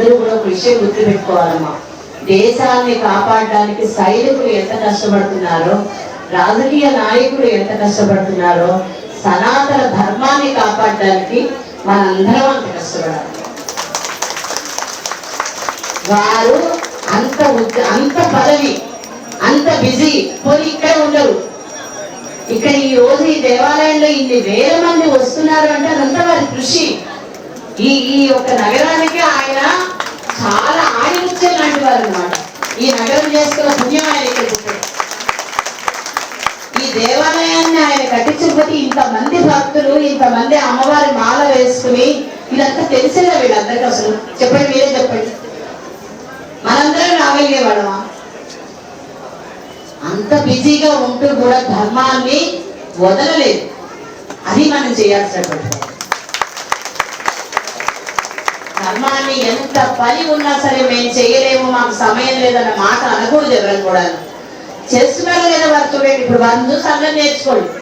అందరూ కూడా ఒక విషయం గుర్తుపెట్టుకోవాలమ్మా. దేశాన్ని కాపాడడానికి సైనికులు ఎంత కష్టపడుతున్నారో రాజకీయ నాయకులు ఎంత కష్టపడుతున్నారో సనాతన ధర్మాన్ని కాపాడడానికి మనందరం అంత కష్టపడాలి. వారు అంత అంత పదవి అంత బిజీ పోయి ఇక్కడ ఉండరు. ఇక్కడ ఈ రోజు ఈ దేవాలయంలో ఇన్ని వేల మంది వస్తున్నారు అంటే అదంతా వారి కృషి. ఈ ఈ యొక్క నగరానికి ఆయన చాలా ఆడిముత్యం లాంటి వారు అనమాట ఈ నగరం చేసుకున్న పుణ్యం ఆయన ఇక్కడ ఈ దేవాలయాన్ని ఆయన కట్టించకపోతే ఇంతమంది భక్తులు ఇంతమంది అమ్మవారి మాల వేసుకుని ఇదంతా తెలిసేదా వీళ్ళందరికీ అసలు. చెప్పండి మీరే చెప్పండి. మనందరం రాగలిగేవాళ్ళమా? అంత బిజీగా ఉంటూ కూడా ధర్మాన్ని వదలలేదు. అది మనం చేయాల్సినటువంటి ధర్మాన్ని ఎంత పని ఉన్నా సరే మేము చేయలేము మాకు సమయం లేదన్న మాట అనకూడదు ఎవరైనా కూడా చేస్తున్నారు లేదా వారు చూడండి ఇప్పుడు వారిని చూసి నేర్చుకోండి.